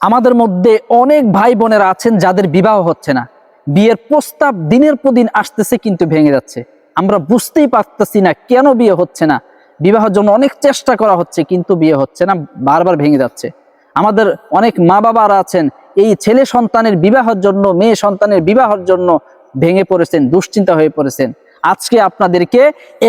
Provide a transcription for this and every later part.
আমাদের মধ্যে অনেক ভাই বোনেরা আছেন যাদের বিবাহ হচ্ছে না। বিয়ের প্রস্তাব দিনের পর দিন আসতেছে কিন্তু ভেঙে যাচ্ছে। আমরা বুঝতেই পারতেছি না কেন বিয়ে হচ্ছে না। বিবাহের জন্য অনেক চেষ্টা করা হচ্ছে কিন্তু বিয়ে হচ্ছে না, বারবার ভেঙে যাচ্ছে। আমাদের অনেক মা বাবারা আছেন, এই ছেলে সন্তানের বিবাহের জন্য, মেয়ে সন্তানের বিবাহের জন্য ভেঙে পড়েছেন, দুশ্চিন্তা হয়ে পড়েছেন। আজকে আপনাদেরকে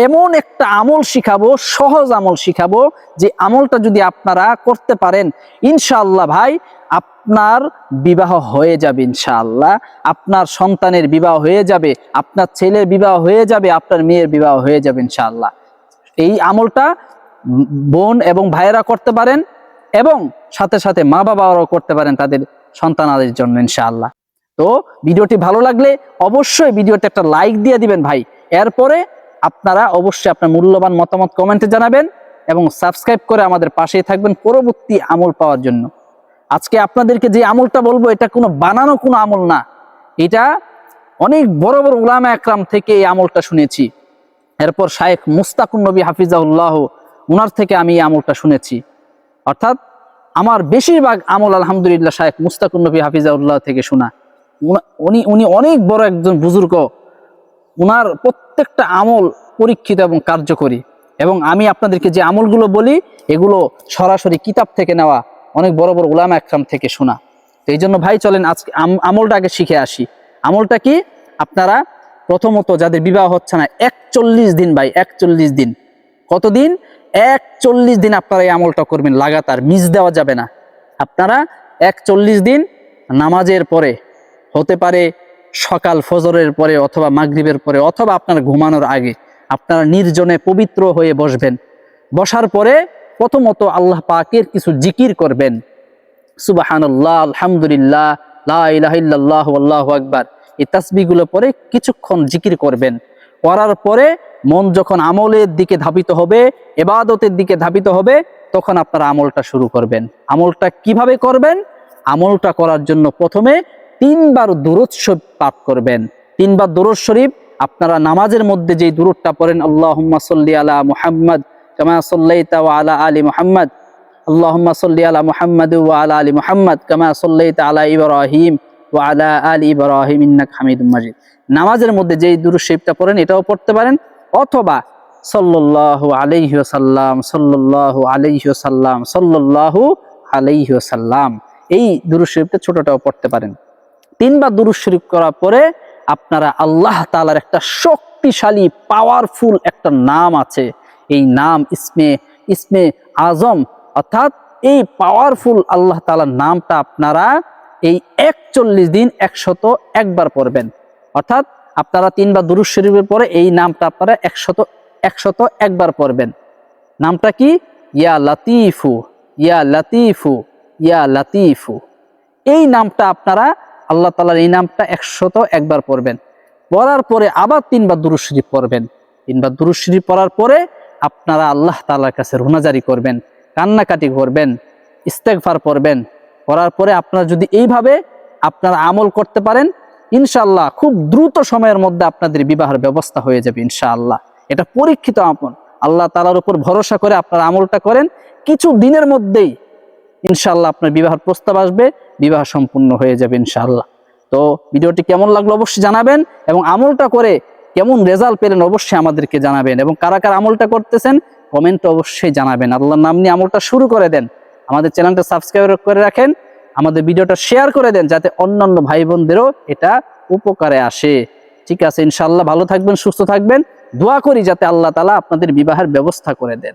এমন একটা আমল শিখাবো, সহজ আমল শিখাবো যে আমলটা যদি আপনারা করতে পারেন, ইনশাআল্লাহ ভাই আপনার বিবাহ হয়ে যাবে ইনশাআল্লাহ। আপনার সন্তানের বিবাহ হয়ে যাবে, আপনার ছেলের বিবাহ হয়ে যাবে, আপনার মেয়ের বিবাহ হয়ে যাবে ইনশাআল্লাহ। এই আমলটা বোন এবং ভাইয়েরা করতে পারেন এবং সাথে সাথে মা বাবারাও করতে পারেন তাদের সন্তানাদের জন্য ইনশাআল্লাহ। তো ভিডিওটি ভালো লাগলে অবশ্যই ভিডিওতে একটা লাইক দিয়ে দিবেন ভাই। এরপরে আপনারা অবশ্যই আপনার মূল্যবান মতামত কমেন্টে জানাবেন এবং সাবস্ক্রাইব করে আমাদের পাশেই থাকবেন পরবর্তী আমল পাওয়ার জন্য। আজকে আপনাদেরকে যে আমলটা বলব, এটা কোনো বানানো কোনো আমল না। এটা অনেক বড় বড় উলামা একরাম থেকে এই আমলটা শুনেছি। এরপর শায়েখ মুস্তাকুন নবী হাফিজাউল্লাহ ওনার থেকে আমি এই আমলটা শুনেছি। অর্থাৎ আমার বেশিরভাগ আমল আলহামদুলিল্লাহ শায়েখ মুস্তাকুন নবী হাফিজাউল্লাহ থেকে শোনা। উনি উনি অনেক বড় একজন বুজুর্গ। উনার প্রত্যেকটা আমল পরীক্ষিত এবং কার্যকরী। এবং আমি আপনাদেরকে যে আমলগুলো বলি, এগুলো সরাসরি কিতাব থেকে নেওয়া, অনেক বড় বড় উলামা একরাম থেকে শোনা। তো এই জন্য ভাই চলেন আজকে আম- আমলটা আগে শিখে আসি। আমলটা কি? আপনারা প্রথমত যাদের বিবাহ হচ্ছে না, একচল্লিশ দিন ভাই, একচল্লিশ দিন। কতদিন? একচল্লিশ দিন আপনারা এই আমলটা করবেন, লাগাতার, মিস দেওয়া যাবে না। আপনারা একচল্লিশ দিন নামাজের পরে, হতে পারে সকাল ফজরের পরে অথবা মাগরিবের পরে অথবা আপনার ঘুমানোর আগে আপনারা নির্জনে পবিত্র হয়ে বসবেন। বসার পরে প্রথমত আল্লাহ পাকের কিছু জিকির করবেন। সুবাহানাল্লাহ, আলহামদুলিল্লাহ, লা ইলাহা ইল্লাল্লাহ, আল্লাহু আকবার। এই তাসবিগুলো পরে কিছুক্ষণ জিকির করবেন। করার পরে মন যখন আমলের দিকে ধাবিত হবে এবাদতের দিকে ধাবিত হবে, তখন আপনারা আমলটা শুরু করবেন। আমলটা কীভাবে করবেন? আমলটা করার জন্য প্রথমে তিনবার দুরুদ শরীফ পাঠ করবেন। তিনবার দুরুদ শরীফ, আপনারা নামাজের মধ্যে যে দুরুদটা পড়েন, আল্লাহুম্মা সাল্লি আলা মুহাম্মদ কামা সাল্লাইতা ওয়া আলা আলী মুহাম্মদ। আল্লাহুম্মা সাল্লি আলা মুহাম্মদ ওয়া আলা আলী মুহাম্মদ কামা সাল্লাইতা আলা ইব্রাহিম ওয়া আলা আলি ইব্রাহিম, ইন্নাকা হামিদুম মাজিদ। নামাজের মধ্যে যেই দুরুদ শরীফটা পড়েন, এটাও পড়তে পারেন, অথবা সাল্লাল্লাহু আলাইহি ওয়াসাল্লাম, সাল্লাল্লাহু আলাইহি ওয়াসাল্লাম, এই দুরুদ শরীফটা ছোটটাও পড়তে পারেন। তিনবার দুরুদ শরীফ করার পরে আপনারা আল্লাহ তাআলার একটা শক্তিশালী পাওয়ারফুল একটা নাম আছে। এই নাম ইসমে ইসমে আজম, অর্থাৎ এই পাওয়ারফুল আল্লাহ তাআলার নামটা আপনারা এই একচল্লিশ দিন একশত একবার পড়বেন। অর্থাৎ আপনারা তিনবার দুরুদ শরীফের পরে এই নামটা আপনারা একশত একশত একবার পড়বেন। নামটা কি? ইয়া লাতিফু ইয়া লাতিফু ইয়া লাতিফু। এই নামটা আপনারা আল্লাহ তালার এই নামটা একশত একবার পড়বেন। পড়ার পরে আবার তিনবার দুরুদ শরীফ পড়বেন। তিনবার দুরুদ শরীফ পড়ার পরে আপনারা আল্লাহ তালার কাছে রোনাজারি করবেন, কান্নাকাটি করবেন, ইস্তেগফার পড়বেন। করার পরে আপনারা যদি এইভাবে আপনারা আমল করতে পারেন ইনশাল্লাহ খুব দ্রুত সময়ের মধ্যে আপনাদের বিবাহের ব্যবস্থা হয়ে যাবে ইনশাআল্লাহ। এটা পরীক্ষিত আমল। আল্লাহ তালার উপর ভরসা করে আপনারা আমলটা করেন। কিছু দিনের মধ্যেই ইনশাআল্লাহ আপনার বিবাহের প্রস্তাব আসবে। বিবাহ সম্পূর্ণ হয়ে যাবে ইনশাআল্লাহ। তো ভিডিওটি কেমন লাগল অবশ্যই জানাবেন এবং আমলটা করে কেমন রেজাল্ট পেলেন অবশ্যই আমাদেরকে জানাবেন এবং কারা কারা আমলটা করতেছেন কমেন্ট অবশ্যই জানাবেন। আল্লাহর নাম নিয়ে আমলটা শুরু করে দেন। আমাদের চ্যানেলটা সাবস্ক্রাইব করে রাখেন, আমাদের ভিডিওটা শেয়ার করে দেন যাতে অন্যান্য ভাই বোনদেরও এটা উপকারে আসে। ঠিক আছে, ইনশাআল্লাহ ভালো থাকবেন, সুস্থ থাকবেন। দোয়া করি যাতে আল্লাহ তালা আপনাদের বিবাহের ব্যবস্থা করে দেন।